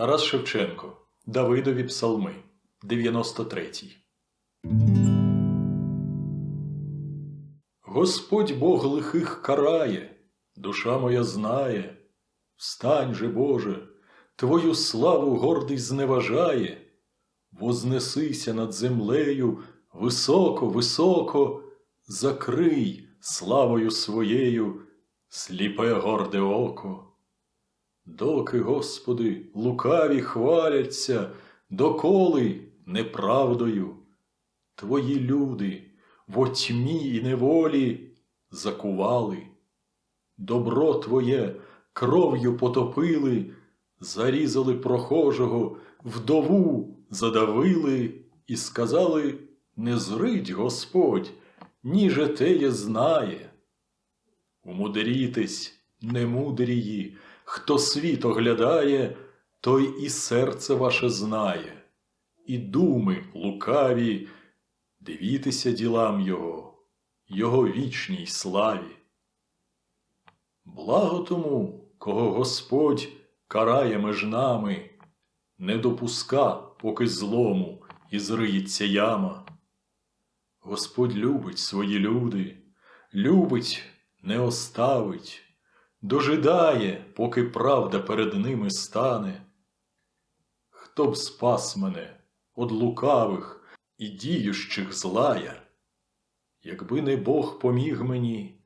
Тарас Шевченко. Давидові псалми. 93. Господь Бог лихих карає, душа моя знає. Встань же, Боже, Твою славу гордий зневажає. Вознесися над землею високо, високо, закрий славою своєю сліпе горде око. Доки, Господи, лукаві хваляться, доколи неправдою, Твої люди в отьмі і неволі закували, добро Твоє кров'ю потопили, зарізали прохожого, вдову задавили і сказали не зрить Господь, ніже теє знає. Умудрітесь, немудрії, хто світ оглядає, той і серце ваше знає, і думи лукаві, дивітеся ділам Його, Його вічній славі. Благо тому, кого Господь карає меж нами, не допуска, поки злому і зриється яма. Господь любить свої люди, любить, не оставить, дожидає, поки правда перед ними стане. Хто б спас мене од лукавих і діющих злая? Якби не Бог поміг мені,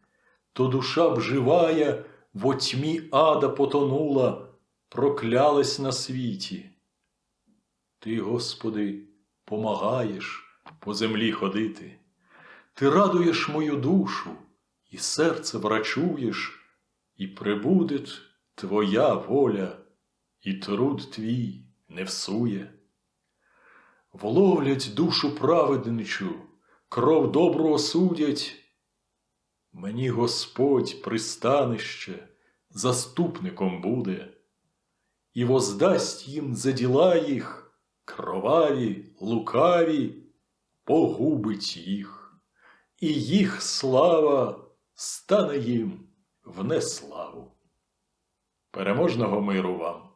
то душа б живая в отьмі ада потонула, проклялась на світі. Ти, Господи, помагаєш по землі ходити, ти радуєш мою душу, і серце врачуєш, і прибуде Твоя воля, і труд твій не всує. Вловлять душу праведничу, кров добру осудять. Мені Господь пристанище заступником буде, і воздасть їм за діла їх, кроваві, лукаві, погубить їх, і їх слава стане їм в неславу. Переможного миру вам!